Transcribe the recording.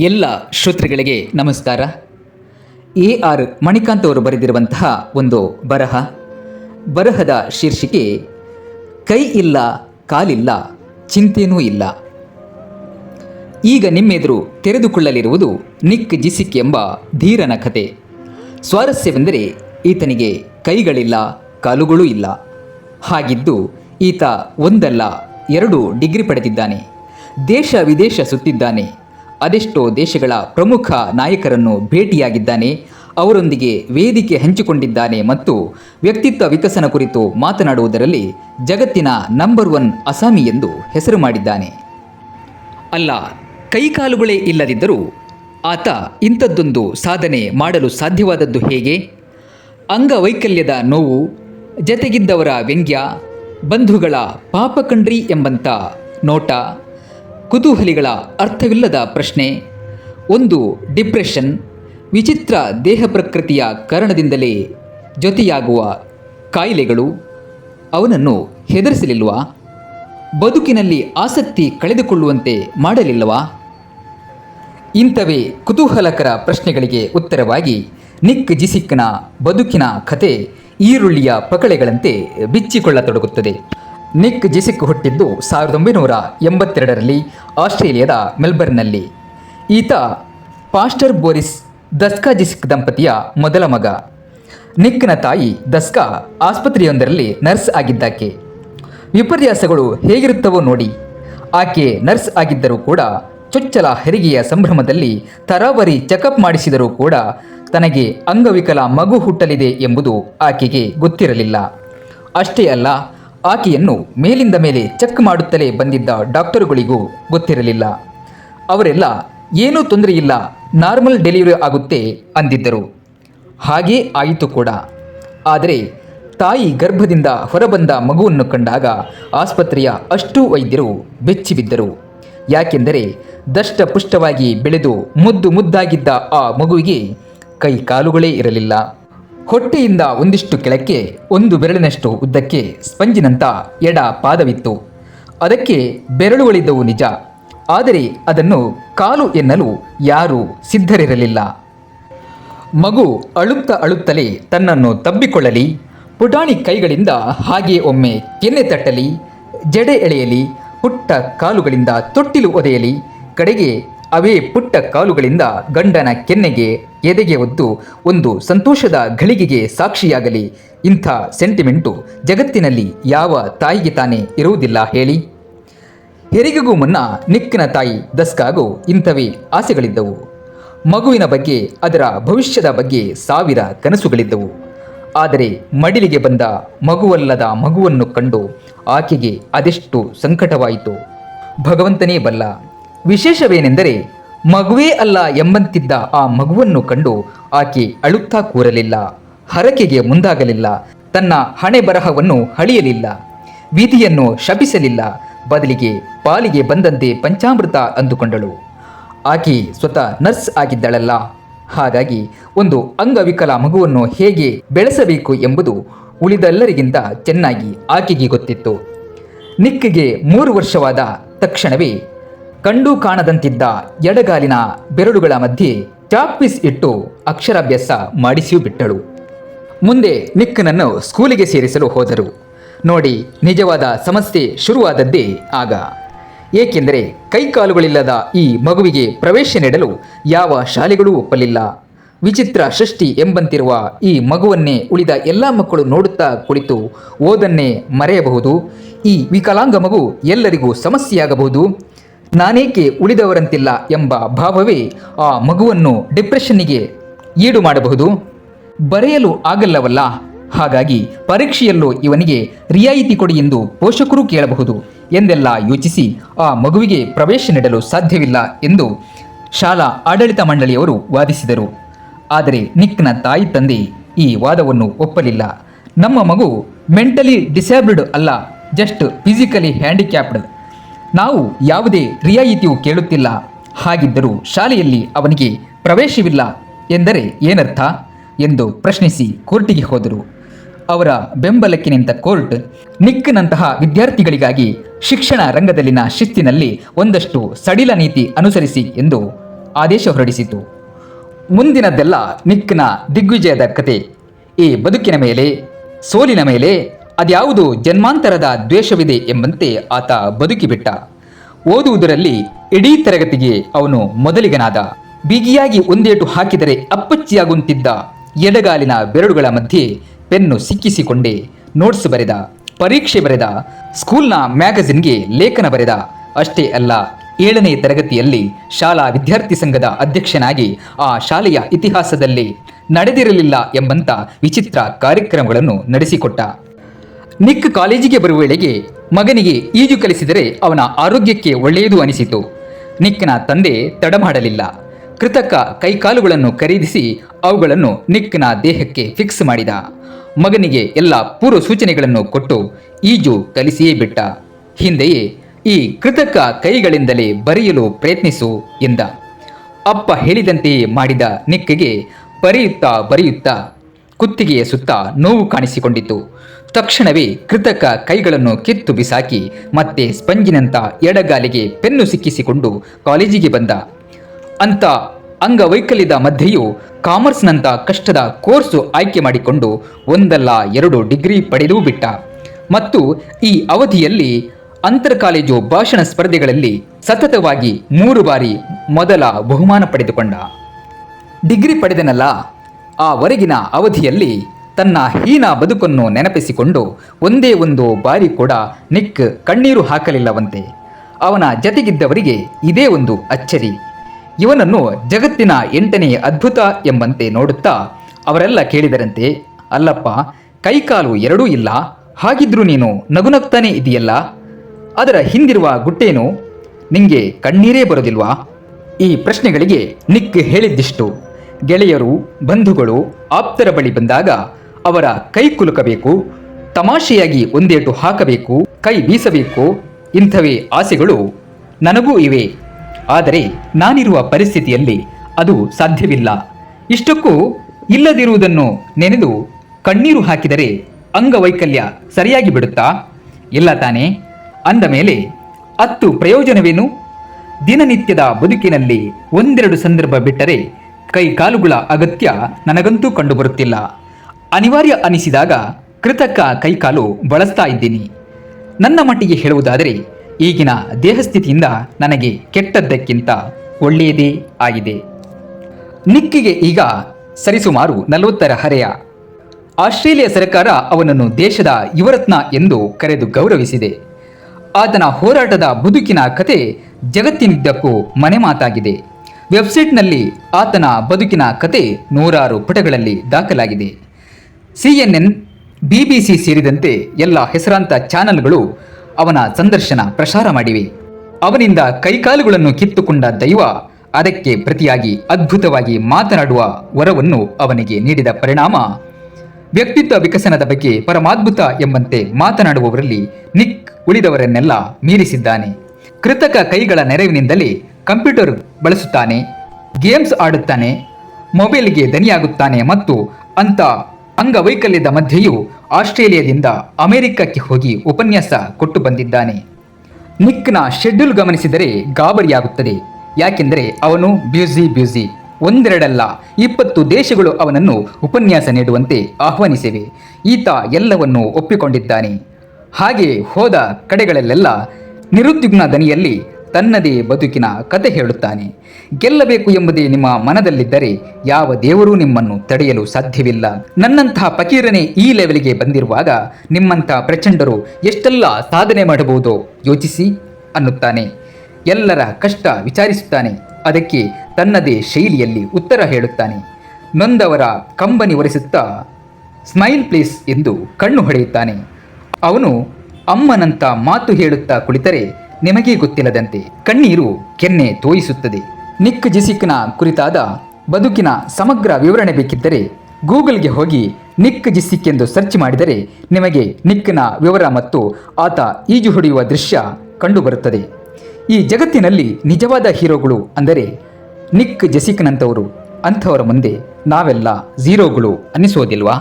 ಎಲ್ಲ ಶ್ರೋತೃಗಳಿಗೆ ನಮಸ್ಕಾರ. ಎ ಆರ್ ಮಣಿಕಾಂತ್ ಅವರು ಬರೆದಿರುವಂತಹ ಒಂದು ಬರಹ. ಬರಹದ ಶೀರ್ಷಿಕೆ, ಕೈ ಇಲ್ಲ, ಕಾಲಿಲ್ಲ, ಚಿಂತೆನೂ ಇಲ್ಲ. ಈಗ ನಿಮ್ಮೆದುರು ತೆರೆದುಕೊಳ್ಳಲಿರುವುದು ನಿಕ್ ಜಿಸಿಕ್ ಎಂಬ ಧೀರನ ಕತೆ. ಸ್ವಾರಸ್ಯವೆಂದರೆ ಈತನಿಗೆ ಕೈಗಳಿಲ್ಲ, ಕಾಲುಗಳೂ ಇಲ್ಲ. ಹಾಗಿದ್ದು ಈತ ಒಂದಲ್ಲ, ಎರಡು ಡಿಗ್ರಿ ಪಡೆದಿದ್ದಾನೆ. ದೇಶ ವಿದೇಶ ಸುತ್ತಿದ್ದಾನೆ. ಅದೆಷ್ಟೋ ದೇಶಗಳ ಪ್ರಮುಖ ನಾಯಕರನ್ನು ಭೇಟಿಯಾಗಿದ್ದಾನೆ. ಅವರೊಂದಿಗೆ ವೇದಿಕೆ ಹಂಚಿಕೊಂಡಿದ್ದಾನೆ ಮತ್ತು ವ್ಯಕ್ತಿತ್ವ ವಿಕಸನ ಕುರಿತು ಮಾತನಾಡುವುದರಲ್ಲಿ ಜಗತ್ತಿನ ನಂಬರ್ ಒನ್ ಅಸಾಮಿ ಎಂದು ಹೆಸರು ಮಾಡಿದ್ದಾನೆ. ಅಲ್ಲ, ಕೈಕಾಲುಗಳೇ ಇಲ್ಲದಿದ್ದರೂ ಆತ ಇಂಥದ್ದೊಂದು ಸಾಧನೆ ಮಾಡಲು ಸಾಧ್ಯವಾದದ್ದು ಹೇಗೆ? ಅಂಗವೈಕಲ್ಯದ ನೋವು, ಜತೆಗಿದ್ದವರ ವ್ಯಂಗ್ಯ, ಬಂಧುಗಳ ಪಾಪಕಂಡ್ರಿ ಎಂಬಂಥ ನೋಟ ಕುತೂಹಲಿಗಳ ಅರ್ಥವಿಲ್ಲದ ಪ್ರಶ್ನೆ. ಒಂದು, ಡಿಪ್ರೆಷನ್, ವಿಚಿತ್ರ ದೇಹ ಪ್ರಕೃತಿಯ ಕಾರಣದಿಂದಲೇ ಜೊತೆಯಾಗುವ ಕಾಯಿಲೆಗಳು, ಅವನನ್ನು ಹೆದರಿಸಲಿಲ್ವಾ ಬದುಕಿನಲ್ಲಿ ಆಸಕ್ತಿ ಕಳೆದುಕೊಳ್ಳುವಂತೆ ಮಾಡಲಿಲ್ಲವಾ? ಇಂಥವೇ ಕುತೂಹಲಕರ ಪ್ರಶ್ನೆಗಳಿಗೆ ಉತ್ತರವಾಗಿ ನಿಕ್ ಜಿಸಿಕ್ನ ಬದುಕಿನ ಕತೆ ಈರುಳ್ಳಿಯ ಪಕಳೆಗಳಂತೆ ಬಿಚ್ಚಿಕೊಳ್ಳತೊಡಗುತ್ತದೆ. ನಿಕ್ ಜಿಸಿಕ್ ಹುಟ್ಟಿದ್ದು ಸಾವಿರದ ಒಂಬೈನೂರ ಎಂಬತ್ತೆರಡರಲ್ಲಿ ಆಸ್ಟ್ರೇಲಿಯಾದ ಮೆಲ್ಬರ್ನ್ನಲ್ಲಿ. ಈತ ಪಾಸ್ಟರ್ ಬೋರಿಸ್ ದಸ್ಕಾ ಜಿಸಿಕ್ ದಂಪತಿಯ ಮೊದಲ ಮಗ. ನಿಕ್ನ ತಾಯಿ ದಸ್ಕಾ ಆಸ್ಪತ್ರೆಯೊಂದರಲ್ಲಿ ನರ್ಸ್ ಆಗಿದ್ದಾಕೆ. ವಿಪರ್ಯಾಸಗಳು ಹೇಗಿರುತ್ತವೋ ನೋಡಿ. ಆಕೆ ನರ್ಸ್ ಆಗಿದ್ದರೂ ಕೂಡ ಚೊಚ್ಚಲ ಹೆರಿಗೆಯ ಸಂಭ್ರಮದಲ್ಲಿ ತರಾವರಿ ಚೆಕಪ್ ಮಾಡಿಸಿದರೂ ಕೂಡ ತನಗೆ ಅಂಗವಿಕಲ ಮಗು ಹುಟ್ಟಲಿದೆ ಎಂಬುದು ಆಕೆಗೆ ಗೊತ್ತಿರಲಿಲ್ಲ. ಅಷ್ಟೇ ಅಲ್ಲ ಆಕೆಯನ್ನು ಮೇಲಿಂದ ಮೇಲೆ ಚೆಕ್ ಮಾಡುತ್ತಲೇ ಬಂದಿದ್ದ ಡಾಕ್ಟರುಗಳಿಗೂ ಗೊತ್ತಿರಲಿಲ್ಲ. ಅವರೆಲ್ಲ, ಏನೂ ತೊಂದರೆ ಇಲ್ಲ ನಾರ್ಮಲ್ ಡೆಲಿವರಿ ಆಗುತ್ತೆ ಅಂದಿದ್ದರು. ಹಾಗೇ ಆಯಿತು ಕೂಡ. ಆದರೆ, ತಾಯಿ ಗರ್ಭದಿಂದ ಹೊರಬಂದ ಮಗುವನ್ನು ಕಂಡಾಗ ಆಸ್ಪತ್ರೆಯ ಅಷ್ಟೂ ವೈದ್ಯರು ಬೆಚ್ಚಿಬಿದ್ದರು. ಯಾಕೆಂದರೆ, ದಷ್ಟಪುಷ್ಟವಾಗಿ ಬೆಳೆದು ಮುದ್ದು ಮುದ್ದಾಗಿದ್ದ ಆ ಮಗುವಿಗೆ ಕೈ ಕಾಲುಗಳೇ ಇರಲಿಲ್ಲ. ಹೊಟ್ಟೆಯಿಂದ ಒಂದಿಷ್ಟು ಕೆಳಕ್ಕೆ, ಒಂದು ಬೆರಳಿನಷ್ಟು ಉದ್ದಕ್ಕೆ ಸ್ಪಂಜಿನಂಥ ಎಡ ಪಾದವಿತ್ತು. ಅದಕ್ಕೆ ಬೆರಳುಗಳಿದ್ದವು ನಿಜ. ಆದರೆ ಅದನ್ನು ಕಾಲು ಎನ್ನಲು ಯಾರೂ ಸಿದ್ಧರಿರಲಿಲ್ಲ. ಮಗು ಅಳುತ್ತ ಅಳುತ್ತಲೇ ತನ್ನನ್ನು ತಬ್ಬಿಕೊಳ್ಳಲಿ, ಪುಟಾಣಿ ಕೈಗಳಿಂದ ಹಾಗೆ ಒಮ್ಮೆ ಕೆನ್ನೆ ತಟ್ಟಲಿ, ಜಡೆ ಎಳೆಯಲಿ, ಪುಟ್ಟ ಕಾಲುಗಳಿಂದ ತೊಟ್ಟಿಲು ಒದೆಯಲಿ, ಕಡೆಗೆ ಅವೇ ಪುಟ್ಟ ಕಾಲುಗಳಿಂದ ಗಂಡನ ಕೆನ್ನೆಗೆ ಎದೆಗೆ ಒದ್ದು ಒಂದು ಸಂತೋಷದ ಘಳಿಗೆಗೆ ಸಾಕ್ಷಿಯಾಗಲಿ. ಇಂಥ ಸೆಂಟಿಮೆಂಟು ಜಗತ್ತಿನಲ್ಲಿ ಯಾವ ತಾಯಿಗೆ ತಾನೇ ಇರುವುದಿಲ್ಲ ಹೇಳಿ. ಹೆರಿಗೆಗೂ ಮುನ್ನ ನಿಕ್ಕಿನ ತಾಯಿ ದಸ್ಕಾಗೂ ಇಂಥವೇ ಆಸೆಗಳಿದ್ದವು. ಮಗುವಿನ ಬಗ್ಗೆ ಅದರ ಭವಿಷ್ಯದ ಬಗ್ಗೆ ಸಾವಿರ ಕನಸುಗಳಿದ್ದವು. ಆದರೆ ಮಡಿಲಿಗೆ ಬಂದ ಮಗುವಲ್ಲದ ಮಗುವನ್ನು ಕಂಡು ಆಕೆಗೆ ಅದೆಷ್ಟು ಸಂಕಟವಾಯಿತು. ಭಗವಂತನೇ ಬಲ್ಲ. ವಿಶೇಷವೇನೆಂದರೆ ಮಗುವೇ ಅಲ್ಲ ಎಂಬಂತಿದ್ದ ಆ ಮಗುವನ್ನು ಕಂಡು ಆಕೆ ಅಳುತ್ತಾ ಕೂರಲಿಲ್ಲ, ಹರಕೆಗೆ ಮುಂದಾಗಲಿಲ್ಲ, ತನ್ನ ಹಣೆ ಬರಹವನ್ನು ಹಳಿಯಲಿಲ್ಲ ವಿಧಿಯನ್ನು ಶಪಿಸಲಿಲ್ಲ, ಬದಲಿಗೆ ಪಾಲಿಗೆ ಬಂದಂತೆ ಪಂಚಾಮೃತ ಅಂದುಕೊಂಡಳು. ಆಕೆ ಸ್ವತಃ ನರ್ಸ್ ಆಗಿದ್ದಳಲ್ಲ. ಹಾಗಾಗಿ ಒಂದು ಅಂಗವಿಕಲ ಮಗುವನ್ನು ಹೇಗೆ ಬೆಳೆಸಬೇಕು ಎಂಬುದು ಉಳಿದೆಲ್ಲರಿಗಿಂತ ಚೆನ್ನಾಗಿ ಆಕೆಗೆ ಗೊತ್ತಿತ್ತು. ನಿಕ್ಕಿಗೆ ಮೂರು ವರ್ಷವಾದ ತಕ್ಷಣವೇ ಕಂಡು ಕಾಣದಂತಿದ್ದ ಎಡಗಾಲಿನ ಬೆರಳುಗಳ ಮಧ್ಯೆ ಚಾಕ್ಪೀಸ್ ಇಟ್ಟು ಅಕ್ಷರಾಭ್ಯಾಸ ಮಾಡಿಸಿಯೂ ಬಿಟ್ಟಳು. ಮುಂದೆ ನಿಕ್ಕನನ್ನು ಸ್ಕೂಲಿಗೆ ಸೇರಿಸಲು ಹೋದರು. ನೋಡಿ, ನಿಜವಾದ ಸಮಸ್ಯೆ ಶುರುವಾದದ್ದೇ ಆಗ. ಏಕೆಂದರೆ ಕೈಕಾಲುಗಳಿಲ್ಲದ ಈ ಮಗುವಿಗೆ ಪ್ರವೇಶ ನೀಡಲು ಯಾವ ಶಾಲೆಗಳೂ ಒಪ್ಪಲಿಲ್ಲ. ವಿಚಿತ್ರ ಸೃಷ್ಟಿ ಎಂಬಂತಿರುವ ಈ ಮಗುವನ್ನೇ ಉಳಿದ ಎಲ್ಲ ಮಕ್ಕಳು ನೋಡುತ್ತಾ ಕುಳಿತು ಓದನ್ನೇ ಮರೆಯಬಹುದು. ಈ ವಿಕಲಾಂಗ ಮಗು ಎಲ್ಲರಿಗೂ ಸಮಸ್ಯೆಯಾಗಬಹುದು. ನಾನೇಕೆ ಉಳಿದವರಂತಿಲ್ಲ ಎಂಬ ಭಾವವೇ ಆ ಮಗುವನ್ನು ಡಿಪ್ರೆಷನ್ನಿಗೆ ಈಡು ಮಾಡಬಹುದು? ಬರೆಯಲು ಆಗಲ್ಲವಲ್ಲ? ಹಾಗಾಗಿ ಪರೀಕ್ಷೆಯಲ್ಲೂ ಇವನಿಗೆ ರಿಯಾಯಿತಿ ಕೊಡಿ ಎಂದು ಪೋಷಕರು ಕೇಳಬಹುದು ಎಂದೆಲ್ಲ ಯೋಚಿಸಿ ಆ ಮಗುವಿಗೆ ಪ್ರವೇಶ ನೀಡಲು ಸಾಧ್ಯವಿಲ್ಲ ಎಂದು ಶಾಲಾ ಆಡಳಿತ ಮಂಡಳಿಯವರು ವಾದಿಸಿದರು. ಆದರೆ ನಿಕ್ನ ತಾಯಿ ತಂದೆ ಈ ವಾದವನ್ನು ಒಪ್ಪಲಿಲ್ಲ. ನಮ್ಮ ಮಗು ಮೆಂಟಲಿ ಡಿಸೇಬಲ್ಡ್ ಅಲ್ಲ, ಜಸ್ಟ್ ಫಿಸಿಕಲಿ ಹ್ಯಾಂಡಿಕ್ಯಾಪ್ಡ್. ನಾವು ಯಾವುದೇ ರಿಯಾಯಿತಿಯೂ ಕೇಳುತ್ತಿಲ್ಲ. ಹಾಗಿದ್ದರೂ ಶಾಲೆಯಲ್ಲಿ ಅವನಿಗೆ ಪ್ರವೇಶವಿಲ್ಲ ಎಂದರೆ ಏನರ್ಥ ಎಂದು ಪ್ರಶ್ನಿಸಿ ಕೋರ್ಟಿಗೆ ಹೋದರು. ಅವರ ಬೆಂಬಲಕ್ಕೆ ನಿಂತ ಕೋರ್ಟ್ ನಿಕ್ನಂತಹ ವಿದ್ಯಾರ್ಥಿಗಳಿಗಾಗಿ ಶಿಕ್ಷಣ ರಂಗದಲ್ಲಿನ ಶಿಸ್ತಿನಲ್ಲಿ ಒಂದಷ್ಟು ಸಡಿಲ ನೀತಿ ಅನುಸರಿಸಿ ಎಂದು ಆದೇಶ ಹೊರಡಿಸಿತು. ಮುಂದಿನದೆಲ್ಲ ನಿಕ್ನ ದಿಗ್ವಿಜಯದ ಕತೆ. ಈ ಬದುಕಿನ ಮೇಲೆ, ಸೋಲಿನ ಮೇಲೆ ಅದ್ಯಾವುದು ಜನ್ಮಾಂತರದ ದ್ವೇಷವಿದೆ ಎಂಬಂತೆ ಆತ ಬದುಕಿಬಿಟ್ಟ. ಓದುವುದರಲ್ಲಿ ಇಡೀ ತರಗತಿಗೆ ಅವನು ಮೊದಲಿಗನಾದ. ಬಿಗಿಯಾಗಿ ಒಂದೇಟು ಹಾಕಿದರೆ ಅಪ್ಪಚ್ಚಿಯಾಗುಂತಿದ್ದ ಎಡಗಾಲಿನ ಬೆರಳುಗಳ ಮಧ್ಯೆ ಪೆನ್ನು ಸಿಕ್ಕಿಸಿಕೊಂಡೆ ನೋಟ್ಸ್ ಬರೆದ, ಪರೀಕ್ಷೆ ಬರೆದ, ಸ್ಕೂಲ್ನ ಮ್ಯಾಗಜಿನ್ಗೆ ಲೇಖನ ಬರೆದ. ಅಷ್ಟೇ ಅಲ್ಲ, ಏಳನೇ ತರಗತಿಯಲ್ಲಿ ಶಾಲಾ ವಿದ್ಯಾರ್ಥಿ ಸಂಘದ ಅಧ್ಯಕ್ಷನಾಗಿ ಆ ಶಾಲೆಯ ಇತಿಹಾಸದಲ್ಲಿ ನಡೆದಿರಲಿಲ್ಲ ಎಂಬಂತ ವಿಚಿತ್ರ ಕಾರ್ಯಕ್ರಮಗಳನ್ನು ನಡೆಸಿಕೊಟ್ಟ. ನಿಕ್ ಕಾಲೇಜಿಗೆ ಬರುವ ವೇಳೆಗೆ ಮಗನಿಗೆ ಈಜು ಕಲಿಸಿದರೆ ಅವನ ಆರೋಗ್ಯಕ್ಕೆ ಒಳ್ಳೆಯದು ಅನಿಸಿತು. ನಿಕ್ನ ತಂದೆ ತಡ ಮಾಡಲಿಲ್ಲ ಕೃತಕ ಕೈಕಾಲುಗಳನ್ನು ಖರೀದಿಸಿ ಅವುಗಳನ್ನು ನಿಕ್ನ ದೇಹಕ್ಕೆ ಫಿಕ್ಸ್ ಮಾಡಿದ. ಮಗನಿಗೆ ಎಲ್ಲ ಪೂರ್ವ ಸೂಚನೆಗಳನ್ನು ಕೊಟ್ಟು ಈಜು ಕಲಿಸಿಯೇ ಬಿಟ್ಟ. ಹಿಂದೆಯೇ ಈ ಕೃತಕ ಕೈಗಳಿಂದಲೇ ಬರೆಯಲು ಪ್ರಯತ್ನಿಸು ಎಂದ. ಅಪ್ಪ ಹೇಳಿದಂತೆಯೇ ಮಾಡಿದ ನಿಕ್ಕಿಗೆ ಬರೆಯುತ್ತಾ ಬರೆಯುತ್ತಾ ಕುತ್ತಿಗೆಯ ಸುತ್ತ ನೋವು ಕಾಣಿಸಿಕೊಂಡಿತು. ತಕ್ಷಣವೇ ಕೃತಕ ಕೈಗಳನ್ನು ಕಿತ್ತು ಬಿಸಾಕಿ ಮತ್ತೆ ಸ್ಪಂಜಿನಂತ ಎಡಗಾಲಿಗೆ ಪೆನ್ನು ಸಿಕ್ಕಿಸಿಕೊಂಡು ಕಾಲೇಜಿಗೆ ಬಂದ. ಅಂತ ಅಂಗವೈಕಲ್ಯದ ಮಧ್ಯೆಯೂ ಕಾಮರ್ಸ್ನಂಥ ಕಷ್ಟದ ಕೋರ್ಸು ಆಯ್ಕೆ ಮಾಡಿಕೊಂಡು ಒಂದಲ್ಲ ಎರಡು ಡಿಗ್ರಿ ಪಡೆದೂ ಬಿಟ್ಟ. ಮತ್ತು ಈ ಅವಧಿಯಲ್ಲಿ ಅಂತರ ಕಾಲೇಜು ಭಾಷಣ ಸ್ಪರ್ಧೆಗಳಲ್ಲಿ ಸತತವಾಗಿ ಮೂರು ಬಾರಿ ಮೊದಲ ಬಹುಮಾನ ಪಡೆದುಕೊಂಡ. ಡಿಗ್ರಿ ಪಡೆದನಲ್ಲ, ಆ ಹೊರಗಿನ ಅವಧಿಯಲ್ಲಿ ತನ್ನ ಹೀನ ಬದುಕನ್ನು ನೆನಪಿಸಿಕೊಂಡು ಒಂದೇ ಒಂದು ಬಾರಿ ಕೂಡ ನಿಕ್ ಕಣ್ಣೀರು ಹಾಕಲಿಲ್ಲವಂತೆ. ಅವನ ಜತೆಗಿದ್ದವರಿಗೆ ಇದೇ ಒಂದು ಅಚ್ಚರಿ. ಇವನನ್ನು ಜಗತ್ತಿನ ಎಂಟನೇ ಅದ್ಭುತ ಎಂಬಂತೆ ನೋಡುತ್ತಾ ಅವರೆಲ್ಲ ಕೇಳಿದರಂತೆ, ಅಲ್ಲಪ್ಪ, ಕೈಕಾಲು ಎರಡೂ ಇಲ್ಲ, ಹಾಗಿದ್ರೂ ನೀನು ನಗುನಗ್ತಾನೆ ಇದೆಯಲ್ಲ? ಅದರ ಹಿಂದಿರುವ ಗುಟ್ಟೇನು? ನಿಂಗೆ ಕಣ್ಣೀರೇ ಬರೋದಿಲ್ವಾ ಈ ಪ್ರಶ್ನೆಗಳಿಗೆ ನಿಕ್ ಹೇಳಿದ್ದಿಷ್ಟು. ಗೆಳೆಯರು, ಬಂಧುಗಳು ಆಪ್ತರ ಬಳಿ ಬಂದಾಗ ಅವರ ಕೈ ಕುಲುಕಬೇಕು, ತಮಾಷೆಯಾಗಿ ಒಂದೇಟು ಹಾಕಬೇಕು, ಕೈ ಬೀಸಬೇಕು, ಇಂಥವೇ ಆಸೆಗಳು ನನಗೂ ಇವೆ. ಆದರೆ ನಾನಿರುವ ಪರಿಸ್ಥಿತಿಯಲ್ಲಿ ಅದು ಸಾಧ್ಯವಿಲ್ಲ. ಇಷ್ಟಕ್ಕೂ ಇಲ್ಲದಿರುವುದನ್ನು ನೆನೆದು ಕಣ್ಣೀರು ಹಾಕಿದರೆ ಅಂಗವೈಕಲ್ಯ ಸರಿಯಾಗಿ ಬಿಡುತ್ತಾ? ಇಲ್ಲ ತಾನೇ. ಅಂದ ಮೇಲೆ, ಅತ್ತು ಪ್ರಯೋಜನವೇನು? ದಿನನಿತ್ಯದ ಬದುಕಿನಲ್ಲಿ ಒಂದೆರಡು ಸಂದರ್ಭ ಬಿಟ್ಟರೆ ಕೈ ಕಾಲುಗಳ ಅಗತ್ಯ ನನಗಂತೂ ಕಂಡುಬರುತ್ತಿಲ್ಲ. ಅನಿವಾರ್ಯ ಅನಿಸಿದಾಗ ಕೃತಕ ಕೈಕಾಲು ಬಳಸ್ತಾ ಇದ್ದೀನಿ. ನನ್ನ ಮಟ್ಟಿಗೆ ಹೇಳುವುದಾದರೆ, ಈಗಿನ ದೇಹಸ್ಥಿತಿಯಿಂದ ನನಗೆ ಕೆಟ್ಟದ್ದಕ್ಕಿಂತ ಒಳ್ಳೆಯದೇ ಆಗಿದೆ. ನಿಕ್ಕಿಗೆ ಈಗ ಸರಿಸುಮಾರು ನಲವತ್ತರ ಹರೆಯ. ಆಸ್ಟ್ರೇಲಿಯಾ ಸರ್ಕಾರ ಅವನನ್ನು ದೇಶದ ಯುವರತ್ನ ಎಂದು ಕರೆದು ಗೌರವಿಸಿದೆ. ಆತನ ಹೋರಾಟದ ಬದುಕಿನ ಕತೆ ಜಗತ್ತಿನಿದ್ದಕ್ಕೂ ಮನೆ ಮಾತಾಗಿದೆ. ವೆಬ್ಸೈಟ್ನಲ್ಲಿ ಆತನ ಬದುಕಿನ ಕತೆ ನೂರಾರು ಪುಟಗಳಲ್ಲಿ ದಾಖಲಾಗಿದೆ. ಸಿ ಬಿಬಿಸಿ ಸೇರಿದಂತೆ ಎಲ್ಲ ಹೆಸರಾಂತ ಚಾನೆಲ್ಗಳು ಅವನ ಸಂದರ್ಶನ ಪ್ರಸಾರ ಮಾಡಿವೆ. ಅವನಿಂದ ಕೈಕಾಲುಗಳನ್ನು ಕಿತ್ತುಕೊಂಡ ದೈವ ಅದಕ್ಕೆ ಪ್ರತಿಯಾಗಿ ಅದ್ಭುತವಾಗಿ ಮಾತನಾಡುವ ವರವನ್ನು ಅವನಿಗೆ ನೀಡಿದ ಪರಿಣಾಮ, ವ್ಯಕ್ತಿತ್ವ ವಿಕಸನದ ಬಗ್ಗೆ ಪರಮಾದ್ಭುತ ಎಂಬಂತೆ ಮಾತನಾಡುವವರಲ್ಲಿ ನಿಕ್ ಉಳಿದವರನ್ನೆಲ್ಲ ಮೀರಿಸಿದ್ದಾನೆ. ಕೃತಕ ಕೈಗಳ ನೆರವಿನಿಂದಲೇ ಕಂಪ್ಯೂಟರ್ ಬಳಸುತ್ತಾನೆ, ಗೇಮ್ಸ್ ಆಡುತ್ತಾನೆ, ಮೊಬೈಲ್ಗೆ ದನಿಯಾಗುತ್ತಾನೆ ಮತ್ತು ಅಂತ ಅಂಗವೈಕಲ್ಯದ ಮಧ್ಯೆಯೂ ಆಸ್ಟ್ರೇಲಿಯಾದಿಂದ ಅಮೆರಿಕಕ್ಕೆ ಹೋಗಿ ಉಪನ್ಯಾಸ ಕೊಟ್ಟು ಬಂದಿದ್ದಾನೆ. ನಿಕ್ನ ಶೆಡ್ಯೂಲ್ ಗಮನಿಸಿದರೆ ಗಾಬರಿಯಾಗುತ್ತದೆ. ಯಾಕೆಂದರೆ ಅವನು ಬ್ಯೂಸಿ ಬ್ಯೂಸಿ. ಒಂದೆರಡಲ್ಲ, ಇಪ್ಪತ್ತು ದೇಶಗಳು ಅವನನ್ನು ಉಪನ್ಯಾಸ ನೀಡುವಂತೆ ಆಹ್ವಾನಿಸಿವೆ. ಈತ ಎಲ್ಲವನ್ನೂ ಒಪ್ಪಿಕೊಂಡಿದ್ದಾನೆ. ಹಾಗೆ ಹೋದ ಕಡೆಗಳಲ್ಲೆಲ್ಲ ನಿರುದ್ವಿಗ್ನ ದನಿಯಲ್ಲಿ ತನ್ನದೇ ಬದುಕಿನ ಕತೆ ಹೇಳುತ್ತಾನೆ. ಗೆಲ್ಲಬೇಕು ಎಂಬುದೇ ನಿಮ್ಮ ಮನದಲ್ಲಿದ್ದರೆ ಯಾವ ದೇವರೂ ನಿಮ್ಮನ್ನು ತಡೆಯಲು ಸಾಧ್ಯವಿಲ್ಲ. ನನ್ನಂತಹ ಫಕೀರನೇ ಈ ಲೆವೆಲ್ಗೆ ಬಂದಿರುವಾಗ ನಿಮ್ಮಂಥ ಪ್ರಚಂಡರು ಎಷ್ಟೆಲ್ಲ ಸಾಧನೆ ಮಾಡಬಹುದೋ ಯೋಚಿಸಿ ಅನ್ನುತ್ತಾನೆ. ಎಲ್ಲರ ಕಷ್ಟ ವಿಚಾರಿಸುತ್ತಾನೆ. ಅದಕ್ಕೆ ತನ್ನದೇ ಶೈಲಿಯಲ್ಲಿ ಉತ್ತರ ಹೇಳುತ್ತಾನೆ. ನೊಂದವರ ಕಂಬನಿ ಒರೆಸುತ್ತಾ, ಸ್ಮೈಲ್ ಪ್ಲೀಸ್ ಎಂದು ಕಣ್ಣು ಹೊಡೆಯುತ್ತಾನೆ. ಅವನು ಅಮ್ಮನಂತ ಮಾತು ಹೇಳುತ್ತಾ ಕುಳಿತರೆ ನಿಮಗೇ ಗೊತ್ತಿಲ್ಲದಂತೆ ಕಣ್ಣೀರು ಕೆನ್ನೆ ತೋಯಿಸುತ್ತದೆ. ನಿಕ್ ಜಿಸಿಕ್ನ ಕುರಿತಾದ ಬದುಕಿನ ಸಮಗ್ರ ವಿವರಣೆ ಬೇಕಿದ್ದರೆ ಗೂಗಲ್ಗೆ ಹೋಗಿ ನಿಕ್ ಜಿಸಿಕ್ ಎಂದು ಸರ್ಚ್ ಮಾಡಿದರೆ ನಿಮಗೆ ನಿಕ್ನ ವಿವರ ಮತ್ತು ಆತ ಈಜು ಹೊಡೆಯುವ ದೃಶ್ಯ ಕಂಡುಬರುತ್ತದೆ. ಈ ಜಗತ್ತಿನಲ್ಲಿ ನಿಜವಾದ ಹೀರೋಗಳು ಅಂದರೆ ನಿಕ್ ಜೆಸಿಕ್ನಂಥವರು, ಅಂಥವರ ಮುಂದೆ ನಾವೆಲ್ಲ ಝೀರೋಗಳು ಅನ್ನಿಸೋದಿಲ್ವಾ